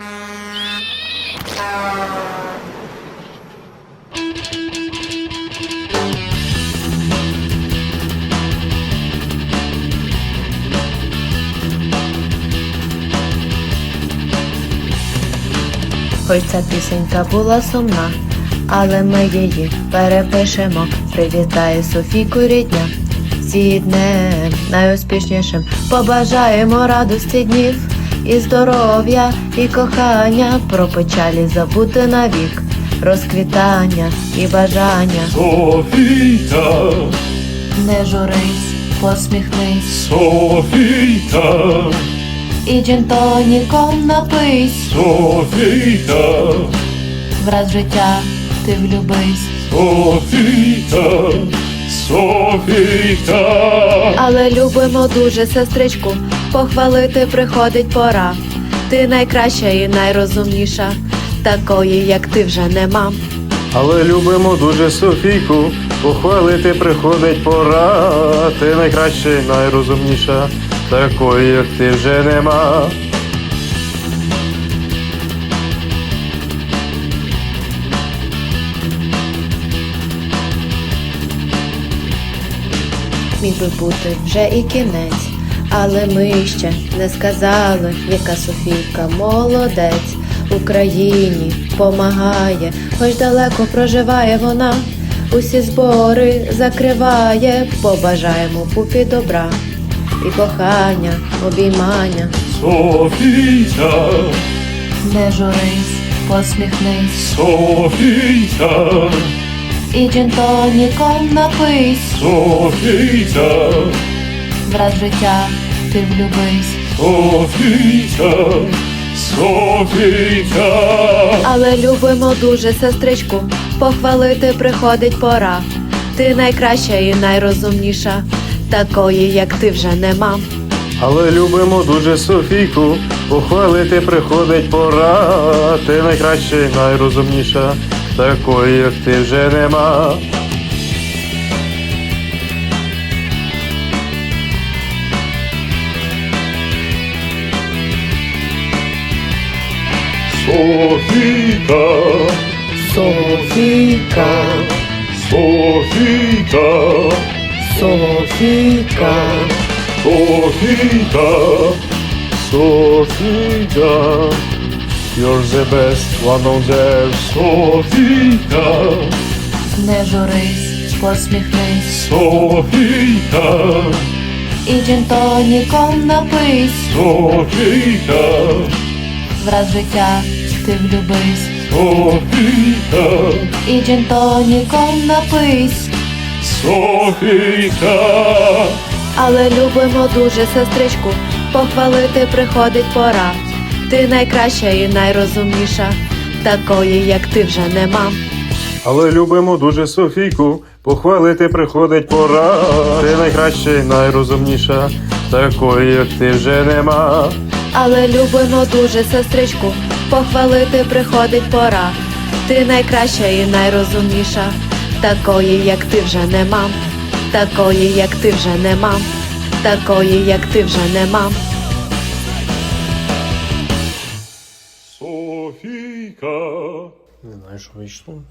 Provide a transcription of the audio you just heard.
Хоч ця пісенька була сумна, але ми її перепишемо. Привітає Софійку рідня. Всі найуспішнішим побажаємо радості днів і здоров'я, і кохання, про печалі забути навік, розквітання і бажання. Софійка, Не журись, посміхнись, Софійка, і джентоніком напись, Софійка, враз життя ти влюбись. Софійка, Софійка. Але любимо дуже сестричку, похвалити приходить пора. Ти найкраща і найрозумніша, такої, як ти вже нема. Але любимо дуже Софійку, похвалити приходить пора. Ти найкраща і найрозумніша, такої, як ти вже нема. Міг би бути вже і кінець, але ми ще не сказали, яка Софійка молодець. Україні помагає, хоч далеко проживає вона, усі збори закриває, побажаємо пупі добра. І кохання, обіймання. Софійка, Не журись, посміхнись, Софійка, і джентоніком напись, Софійка, враз життя ти влюбись. Софійка, Софійка. Але любимо дуже сестричку, похвалити приходить пора. Ти найкраща і найрозумніша, такої, як ти вже нема. Але любимо дуже Софійку, похвалити приходить пора. Ти найкраща і найрозумніша, такої, як ти вже нема. Софійка, Софійка, Софійка, Софійка, Софійка, Софійка, you're the best one on there. Софійка, не журись, посміхнись, Софійка, і джентоніком напись, Софійка, враз життя ти влюбись, Софійка, і джентоніком напись. Софійка. Але любимо дуже сестричку, похвалити приходить пора. Ти найкраща і найрозумніша, такої, як ти вже нема. Але любимо дуже Софійку, похвалити приходить пора. Ти найкраща і найрозумніша, такої, як ти вже нема. Але любимо дуже сестричку, похвалити приходить пора. Ти найкраща і найрозумніша, такої, як ти вже нема, такої, як ти вже нема, такої, як ти вже нема. Софійка. Не знаю, що вийшло.